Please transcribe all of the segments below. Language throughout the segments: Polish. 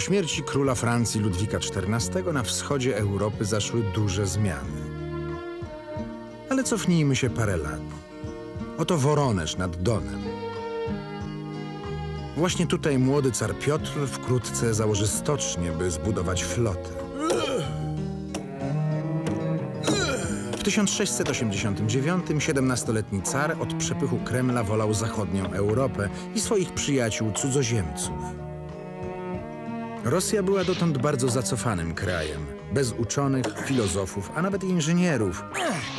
Po śmierci króla Francji Ludwika XIV na wschodzie Europy zaszły duże zmiany. Ale cofnijmy się parę lat. Oto Woronesz nad Donem. Właśnie tutaj młody car Piotr wkrótce założy stocznię, by zbudować flotę. W 1689 17-letni car od przepychu Kremla wolał zachodnią Europę i swoich przyjaciół cudzoziemców. Rosja była dotąd bardzo zacofanym krajem, bez uczonych, filozofów, a nawet inżynierów,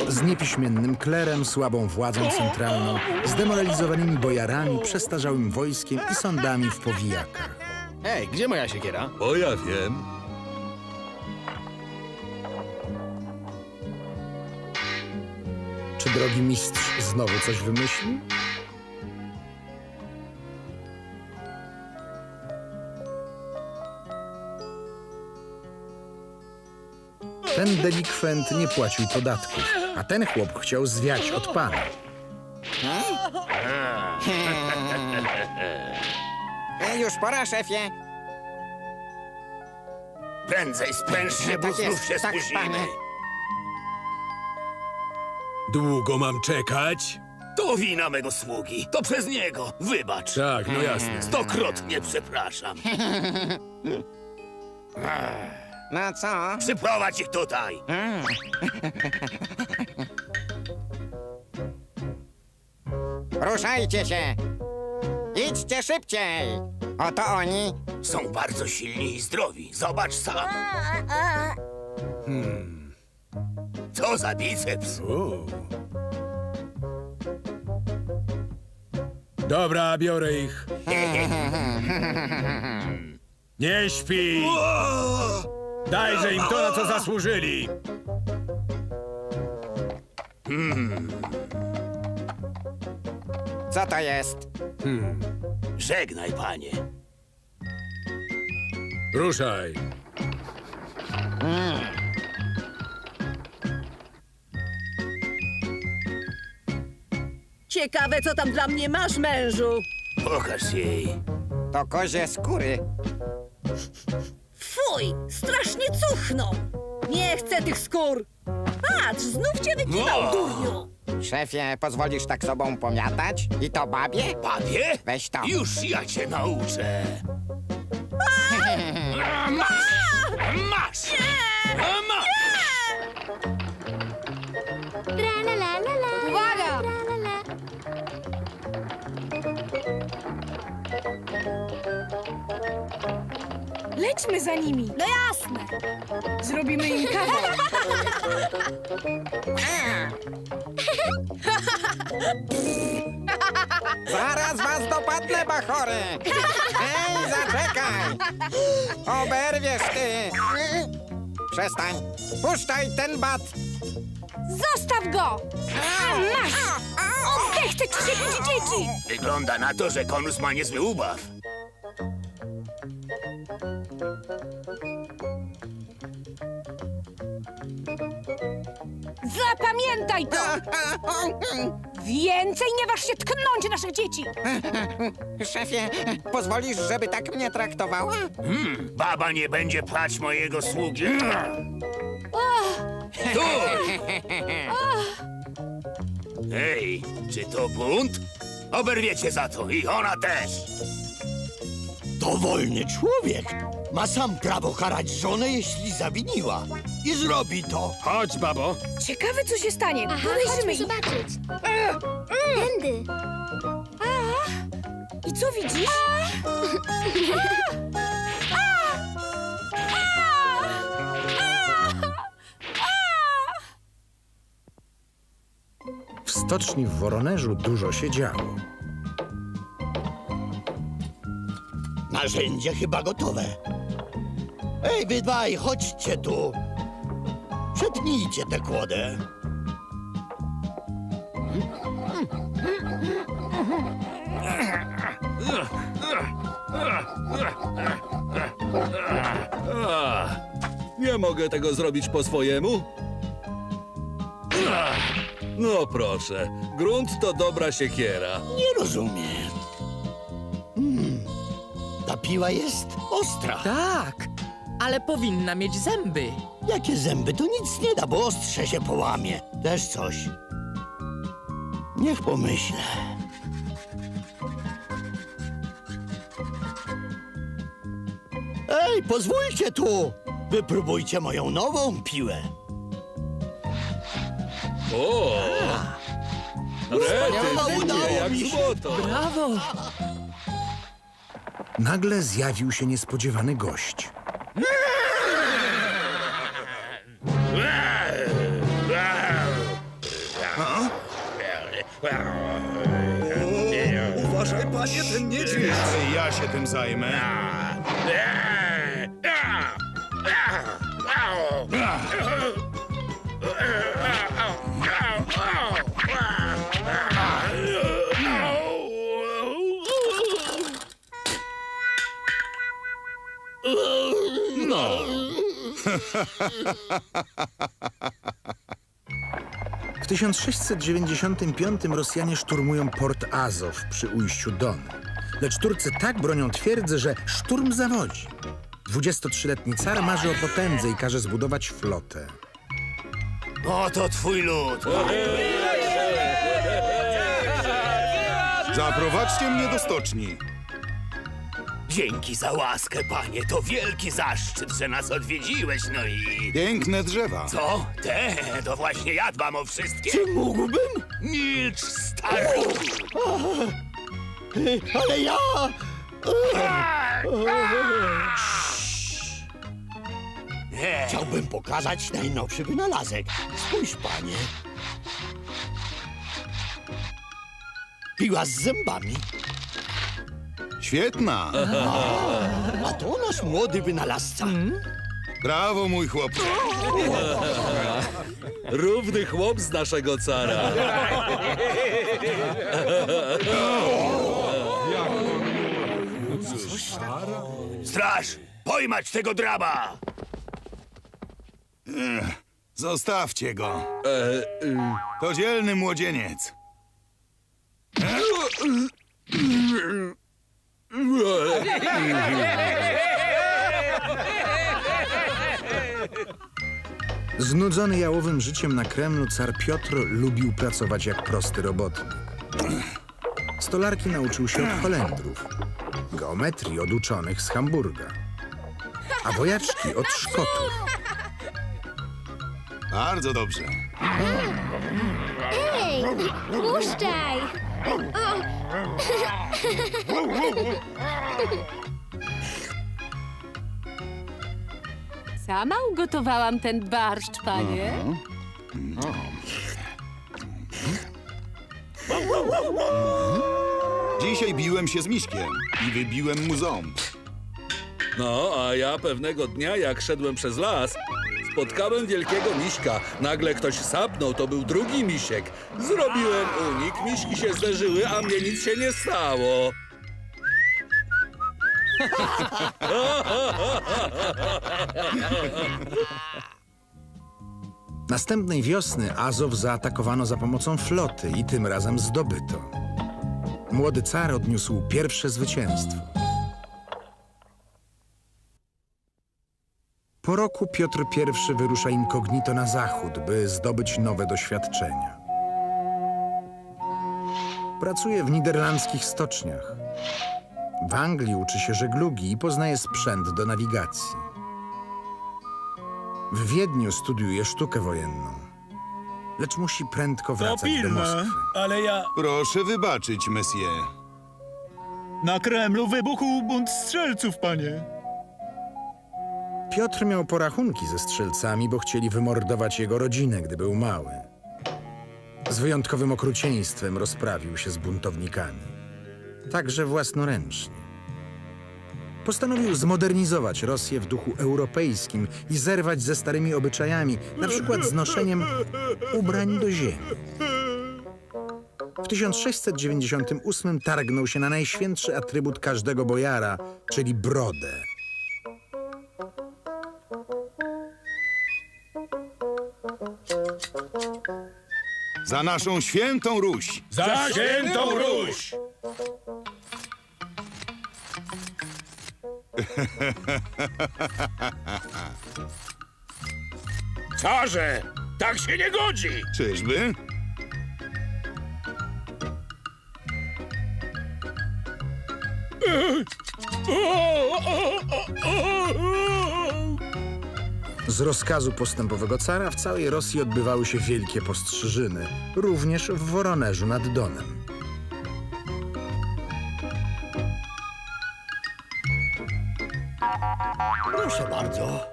z niepiśmiennym klerem, słabą władzą centralną, zdemoralizowanymi bojarami, przestarzałym wojskiem i sądami w powijakach. Ej, gdzie moja siekiera? Bo ja wiem. Czy drogi mistrz znowu coś wymyślił? Ten delikwent nie płacił podatków, a ten chłop chciał zwiać od pana. E, Już pora, szefie. Prędzej spręż się, bo Tak znów jest, się tak, spóźnimy. panie. Długo mam czekać? To wina mego sługi. To przez niego. Wybacz. Tak, no jasne. Stokrotnie przepraszam. No co? Przyprowadź ich tutaj. Ruszajcie się! Idźcie szybciej! Oto oni. Są bardzo silni i zdrowi. Zobacz sam. Hmm. Co za biceps. U. Dobra, biorę ich. Nie śpi! Dajże im to, na co zasłużyli! Co to jest? Żegnaj, panie. Ruszaj! Ciekawe, co tam dla mnie masz, mężu. Pokaż jej. To kozie skóry. Fuj, cuchną. Nie chcę tych skór. Patrz, znów cię wykiwał, No. durniu. Szefie, pozwolisz tak sobą pomiatać? I to babie? Babie? Weź to. Już ja cię nauczę. Lećmy za nimi. No jasne. Zrobimy im kawał. Zaraz was dopadnę, bachory! Ej, zaczekaj! Oberwiesz ty! Przestań! Puszczaj ten bat! Zostaw go! Masz! Oddech te krzysieki dzieci! Wygląda na to, że konus ma niezły ubaw. Zapamiętaj to! Więcej nie waż się tknąć naszych dzieci! Szefie, pozwolisz, żeby tak mnie traktowała? Baba nie będzie plać mojego sługi. Tu! Ej, czy to bunt? Oberwiecie za to i ona też. To wolny człowiek. Ma sam prawo karać żonę, jeśli zawiniła. I zrobi to. Chodź, babo. Ciekawe, co się stanie. Aha, Podejrzymy chodźmy ich. zobaczyć. E, e. Tędy. I co widzisz? W stoczni w Woronerzu dużo się działo. Narzędzie chyba gotowe. Ej, wy dwaj, chodźcie tu. Przetnijcie tę kłodę. Nie mogę tego zrobić po swojemu? No proszę, grunt to dobra siekiera. Nie rozumiem. Hmm, ta piła jest ostra. Tak, ale powinna mieć zęby. Jakie zęby, to nic nie da, bo ostrze się połamie. Też coś. Niech pomyślę. Ej, pozwólcie tu! Wypróbujcie moją nową piłę. O! Rety, udało jak mi się. złoto. Brawo! Nagle zjawił się niespodziewany gość. Uważaj, panie, ten niedźwiedź. Ja się tym zajmę. W 1695 Rosjanie szturmują port Azow przy ujściu Don. Lecz Turcy tak bronią twierdzy, że szturm zawodzi. 23-letni car marzy o potędze i każe zbudować flotę. Oto twój lud. Zaprowadźcie mnie do stoczni. Dzięki za łaskę, panie. To wielki zaszczyt, że nas odwiedziłeś, no i... Piękne drzewa. Co? Te? To właśnie ja dbam o wszystkie. Czy mógłbym? Milcz, staruchu! Ale ja... Nie. Chciałbym pokazać najnowszy wynalazek. Spójrz, panie. Piła z zębami. Świetna. A to nasz młody wynalazca. Brawo, mój chłopcze. Równy chłop z naszego cara. Straż! Pojmać tego draba! Zostawcie go. E, y, To dzielny młodzieniec. Znudzony jałowym życiem na Kremlu, car Piotr lubił pracować jak prosty robotnik. Stolarki nauczył się od Holendrów, geometrii od uczonych z Hamburga, a wojaczki od Szkotów. Bardzo dobrze. Ej, puszczaj! Sama ugotowałam ten barszcz, panie. Dzisiaj biłem się z Miśkiem i wybiłem mu ząb. No, a ja pewnego dnia, jak szedłem przez las, spotkałem wielkiego miśka. Nagle ktoś sapnął, to był drugi misiek. Zrobiłem unik, miśki się zderzyły, a mnie nic się nie stało. Następnej wiosny Azow zaatakowano za pomocą floty i tym razem zdobyto. Młody car odniósł pierwsze zwycięstwo. Po roku Piotr I wyrusza incognito na zachód, by zdobyć nowe doświadczenia. Pracuje w niderlandzkich stoczniach. W Anglii uczy się żeglugi i poznaje sprzęt do nawigacji. W Wiedniu studiuje sztukę wojenną. Lecz musi prędko To wracać do pilne, Moskwy. ale ja... Proszę wybaczyć, monsieur. Na Kremlu wybuchł bunt strzelców, panie. Piotr miał porachunki ze strzelcami, bo chcieli wymordować jego rodzinę, gdy był mały. Z wyjątkowym okrucieństwem rozprawił się z buntownikami. Także własnoręcznie. Postanowił zmodernizować Rosję w duchu europejskim i zerwać ze starymi obyczajami, na przykład znoszeniem ubrań do ziemi. W 1698 targnął się na najświętszy atrybut każdego bojara, czyli brodę. Za naszą świętą Ruś! Za świętą Ruś! Carze, tak się nie godzi! Czyżby? Z rozkazu postępowego cara w całej Rosji odbywały się wielkie postrzyżyny, również w Woronerzu nad Donem. Proszę bardzo.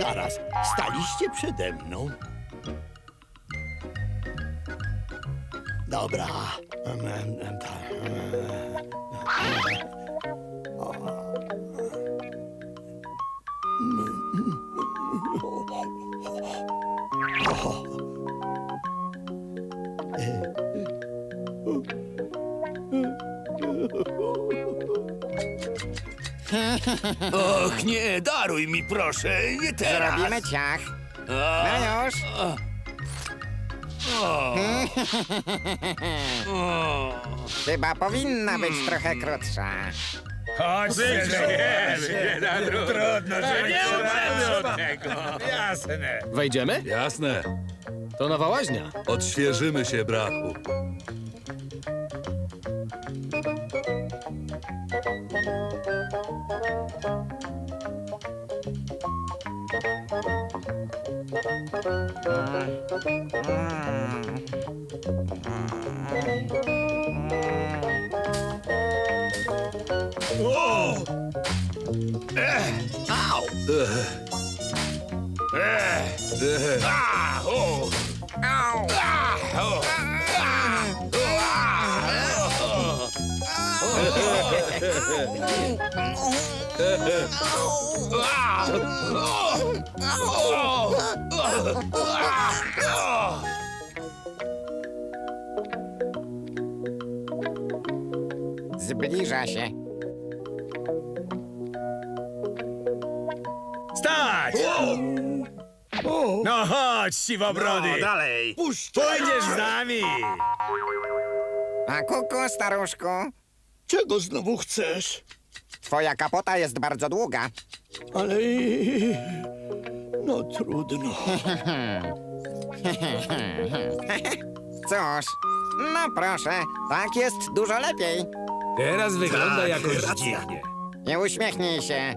Zaraz, staliście przede mną. Dobra. Tak. Och, nie, daruj mi proszę, nie teraz! Robimy ciach. No już. Chyba powinna być trochę krótsza. Chodźcie, Trudno, że nie umiemy od tego. Jasne. Wejdziemy? Jasne. To nowa łaźnia. Odświeżymy się, brachu. A, o, Au! a, o, a, o, a, o. Zbliża się. Stać! No chodź, siwobrody. dalej. Pójdziesz z nami. A kuku, staruszku, Czego znowu chcesz? twoja kapota jest bardzo długa. Ale... No trudno. Cóż, no proszę, tak jest dużo lepiej. Teraz wygląda jakoś dziwnie. Nie uśmiechnij się.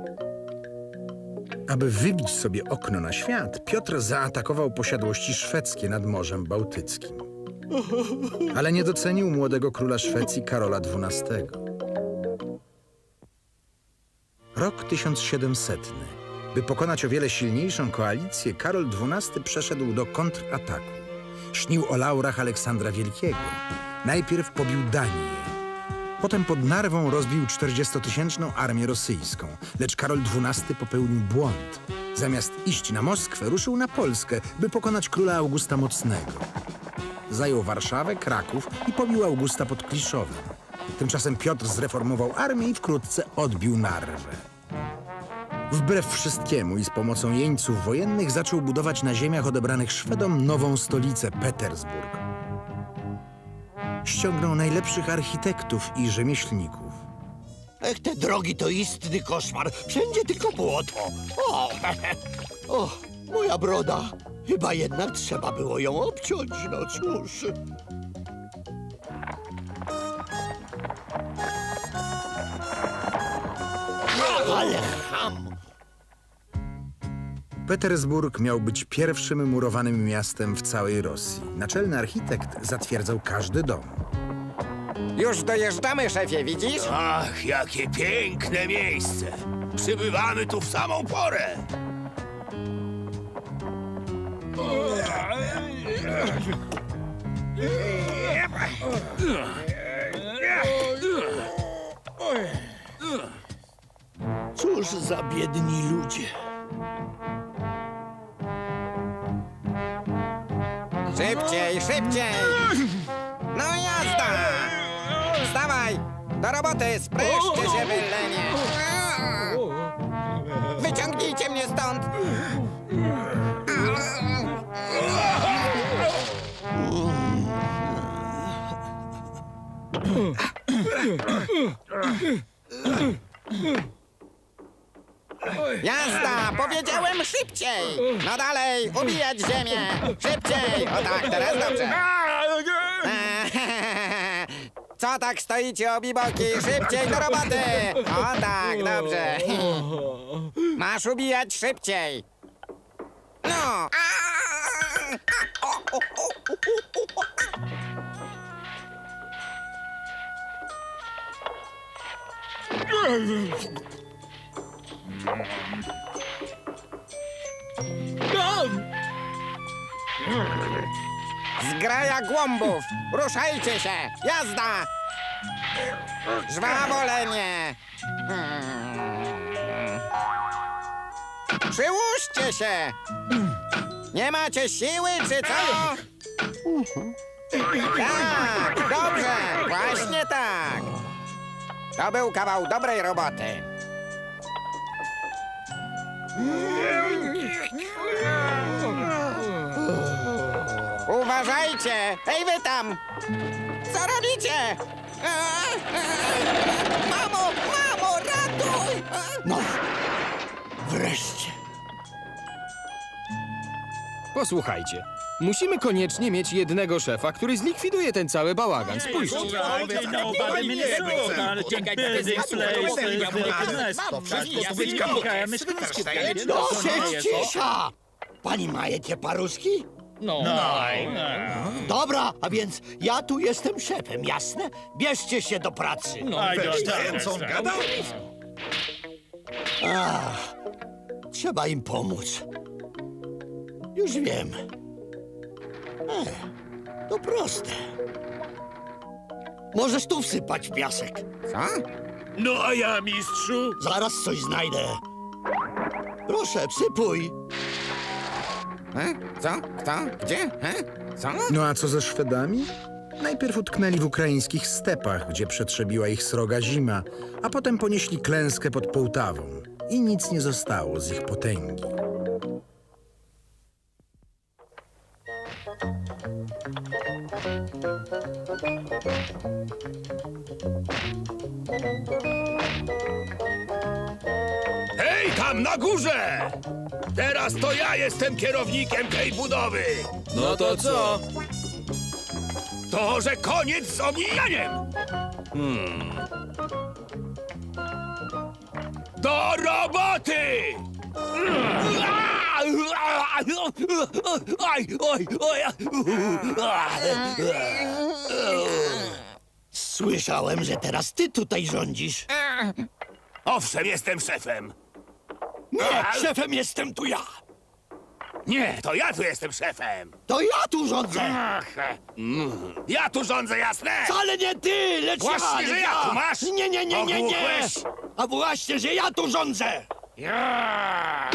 Aby wybić sobie okno na świat, Piotr zaatakował posiadłości szwedzkie nad Morzem Bałtyckim. Ale nie docenił młodego króla Szwecji Karola XII. Rok 1700. By pokonać o wiele silniejszą koalicję, Karol XII przeszedł do kontrataku. Śnił o laurach Aleksandra Wielkiego. Najpierw pobił Danię. Potem pod Narwą rozbił 40-tysięczną armię rosyjską, lecz Karol XII popełnił błąd. Zamiast iść na Moskwę, ruszył na Polskę, by pokonać króla Augusta Mocnego. Zajął Warszawę, Kraków i pobił Augusta pod Kliszowem. Tymczasem Piotr zreformował armię i wkrótce odbił Narwę. Wbrew wszystkiemu i z pomocą jeńców wojennych zaczął budować na ziemiach odebranych Szwedom nową stolicę Petersburg. Ściągnął najlepszych architektów i rzemieślników. Ech, te drogi to istny koszmar. Wszędzie tylko błoto. O, o, moja broda. Chyba jednak trzeba było ją obciąć, no cóż. Ale ham! Petersburg miał być pierwszym murowanym miastem w całej Rosji. Naczelny architekt zatwierdzał każdy dom. Już dojeżdżamy, szefie, widzisz? Ach, jakie piękne miejsce! Przybywamy tu w samą porę! Cóż za biedni ludzie. Szybciej, szybciej! No jazda! Wstawaj! Do roboty, sprężcie się, wylenie! Wyciągnijcie mnie stąd! Jazda! Powiedziałem szybciej! No dalej, ubijać ziemię! Szybciej! O tak, teraz dobrze! Co tak stoicie obiboki? Szybciej do roboty! O tak, dobrze. Masz ubijać szybciej. No! Zgraja głąbów! Ruszajcie się! Jazda! Żwawolenie! Przyłóżcie się! Nie macie siły, czy co? Tak, dobrze, właśnie tak. To był kawał dobrej roboty. Uważajcie! Ej, wy tam! Co robicie? Mamo, mamo, ratuj! No, wreszcie. Posłuchajcie. Musimy koniecznie mieć jednego szefa, który zlikwiduje ten cały bałagan. Spójrzcie. Dosyć cisza! Pani majecie paruski? No. Dobra, a więc ja tu jestem szefem, jasne? Bierzcie się do pracy. Ach, trzeba im pomóc. Już wiem. E, to proste. Możesz tu wsypać piasek. Co? No a ja, mistrzu? Zaraz coś znajdę. Proszę, wsypuj. E? Co? Kto? Gdzie? E? Co? No a co ze Szwedami? Najpierw utknęli w ukraińskich stepach, gdzie przetrzebiła ich sroga zima, a potem ponieśli klęskę pod Połtawą. I nic nie zostało z ich potęgi. Tam na górze! Teraz to ja jestem kierownikiem tej budowy. No to co? To, że koniec z omijaniem! Hmm. Do roboty! Aj, oj, oj. Słyszałem, że teraz ty tutaj rządzisz. Owszem, jestem szefem. Nie, szefem jestem tu ja. Nie, to ja tu jestem szefem. To ja tu rządzę. Ach, mm. Ja tu rządzę, jasne? Wcale nie ty, lecz Właśnie, ja. że ja tu masz? Nie, nie, nie, nie, nie. Ogłuchłeś? A właśnie, że ja tu rządzę. Ja!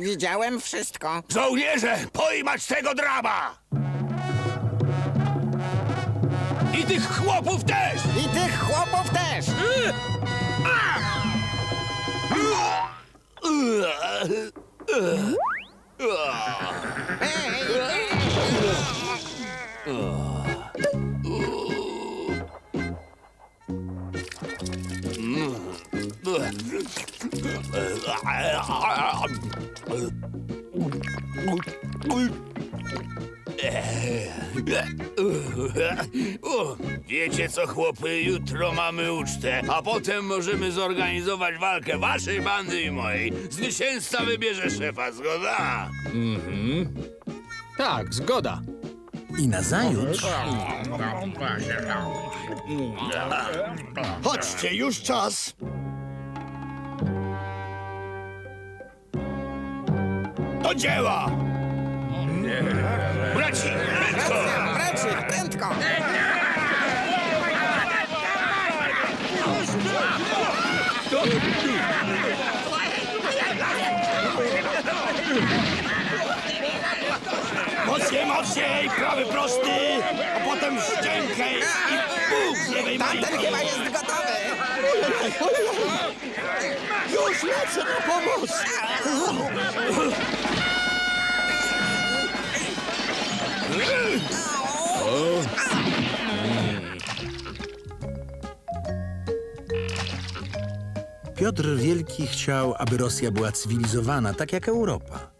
Widziałem wszystko. Żołnierze, pojmać tego draba! I tych chłopów też! I tych chłopów też! O, Wiecie co, chłopy, jutro mamy ucztę, a potem możemy zorganizować walkę waszej bandy i mojej. Zwycięzca wybierze szefa, zgoda? Tak, zgoda. I nazajutrz Chodźcie, już czas. Do dzieła! Braci, prędko! Precz, prędko! Mocniej, mocniej! Prawy prosty, a potem szczękę i bum z lewej Tamten majki. chyba jest gotowy! Już lecę na pomoc! Piotr Wielki chciał, aby Rosja była cywilizowana, tak jak Europa.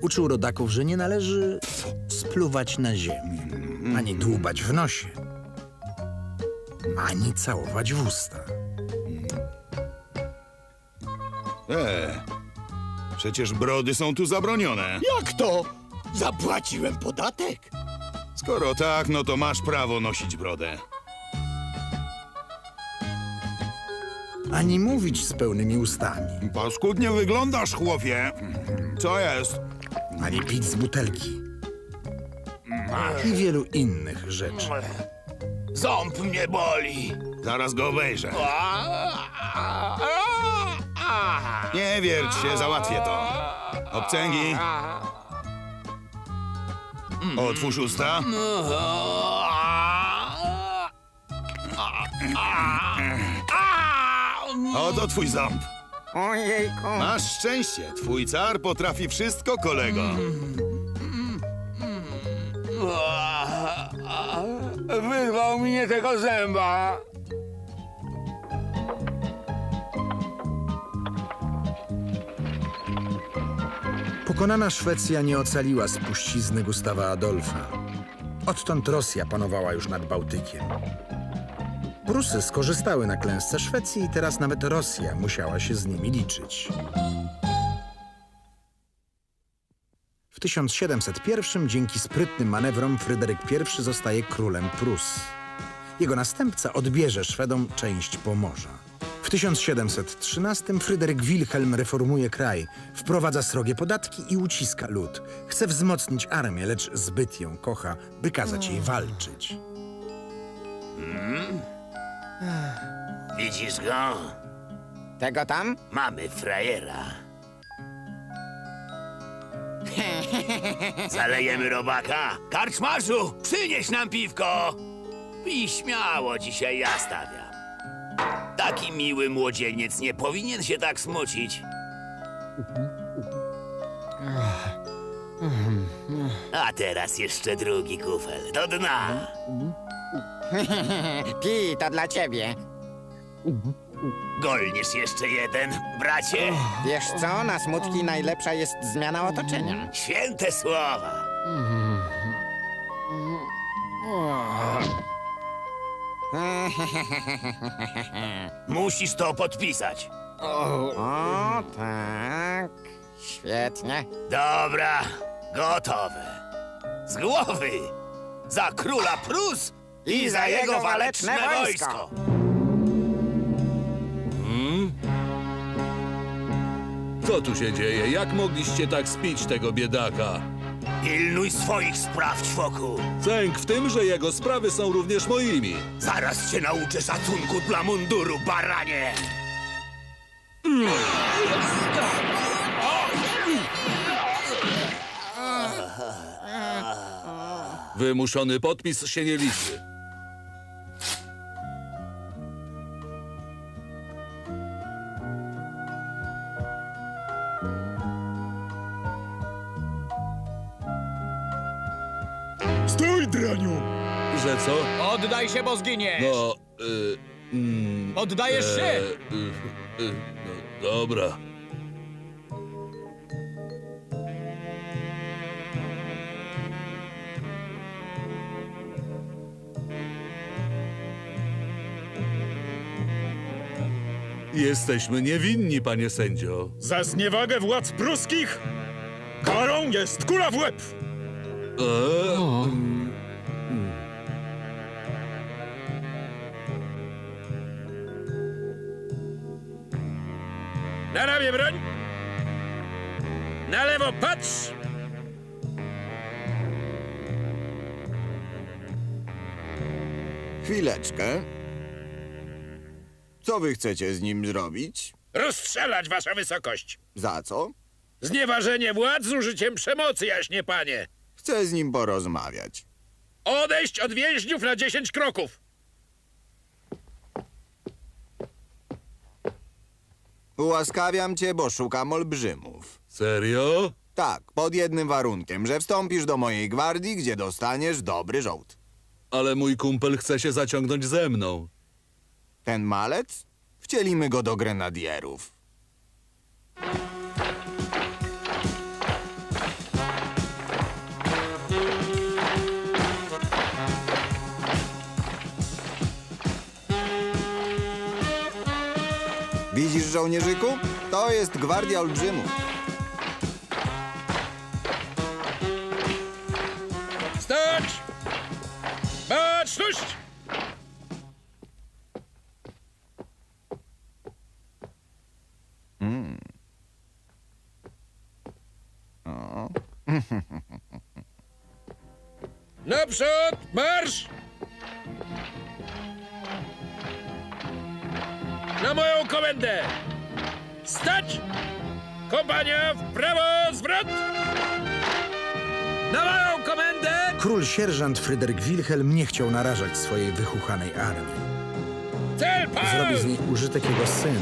Uczył rodaków, że nie należy spluwać na ziemię, ani dłubać w nosie, ani całować w usta. E, przecież brody są tu zabronione. Jak to? Zapłaciłem podatek? Skoro tak, no to masz prawo nosić brodę. Ani mówić z pełnymi ustami, Paskudnie wyglądasz, chłopie. Co jest? ani pić z butelki. I wielu innych rzeczy. Ząb mnie boli. Zaraz go obejrzę. Nie wierć się, załatwię to. Obcęgi. Otwórz usta. Oto twój ząb. Ojejku! Masz szczęście. Twój car potrafi wszystko, kolego. Wyrwał mnie tego zęba. Pokonana Szwecja nie ocaliła spuścizny Gustawa Adolfa. Odtąd Rosja panowała już nad Bałtykiem. Prusy skorzystały na klęsce Szwecji i teraz nawet Rosja musiała się z nimi liczyć. W 1701 dzięki sprytnym manewrom Fryderyk I zostaje królem Prus. Jego następca odbierze Szwedom część Pomorza. W 1713 Fryderyk Wilhelm reformuje kraj, wprowadza srogie podatki i uciska lud. Chce wzmocnić armię, lecz zbyt ją kocha, by kazać jej walczyć. Widzisz go? Tego tam? Mamy frajera. Zalejemy robaka. Karczmarzu, przynieś nam piwko. I śmiało dzisiaj ja stawiam. Taki miły młodzieniec nie powinien się tak smucić. A teraz jeszcze drugi kufel. Do dna. Pi, to dla ciebie. Golniesz jeszcze jeden, bracie? Wiesz co, na smutki najlepsza jest zmiana otoczenia. Święte słowa. Musisz to podpisać. O, tak. Świetnie. Dobra, gotowe. Z głowy! Za króla Prus i za jego waleczne wojsko! Co tu się dzieje? Jak mogliście tak spić tego biedaka? Pilnuj swoich spraw, ćwoku. Cęk w tym, że jego sprawy są również moimi. Zaraz cię nauczę szacunku dla munduru, baranie! Wymuszony podpis się nie liczy. Co? Oddaj się, bo zginiesz! No, y, mm, Oddajesz e, się! y, y, no, dobra. Jesteśmy niewinni, panie sędzio. Za zniewagę władz pruskich karą jest kula w łeb! E, Na ramię broń! Na lewo patrz! Chwileczkę. Co wy chcecie z nim zrobić? Rozstrzelać, wasza wysokość! Za co? Znieważenie władz z użyciem przemocy, jaśnie panie! Chcę z nim porozmawiać. Odejść od więźniów na 10 kroków! Ułaskawiam cię, bo szukam olbrzymów. Serio? Tak, pod jednym warunkiem, że wstąpisz do mojej gwardii, gdzie dostaniesz dobry żołd. Ale mój kumpel chce się zaciągnąć ze mną. Ten malec? Wcielimy go do grenadierów. Żołnierzyku? To jest gwardia olbrzymów. Stać! Baczność! Naprzód! Marsz! Na moją komendę! Stać! Kompania w prawo, zwrot! Na moją komendę! Król sierżant Fryderyk Wilhelm nie chciał narażać swojej wychuchanej armii. Cel pan! Zrobi z niej użytek jego syn,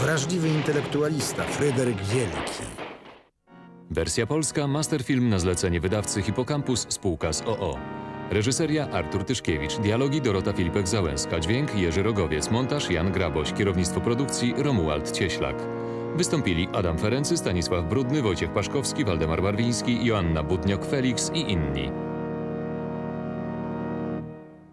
wrażliwy intelektualista Fryderyk Wielki. Wersja polska, masterfilm na zlecenie wydawcy Hipocampus spółka z OO. Reżyseria Artur Tyszkiewicz, dialogi Dorota Filipek-Załęska, dźwięk Jerzy Rogowiec, montaż Jan Graboś, kierownictwo produkcji Romuald Cieślak. Wystąpili Adam Ferency, Stanisław Brudny, Wojciech Paszkowski, Waldemar Barwiński, Joanna Budniok-Felix i inni.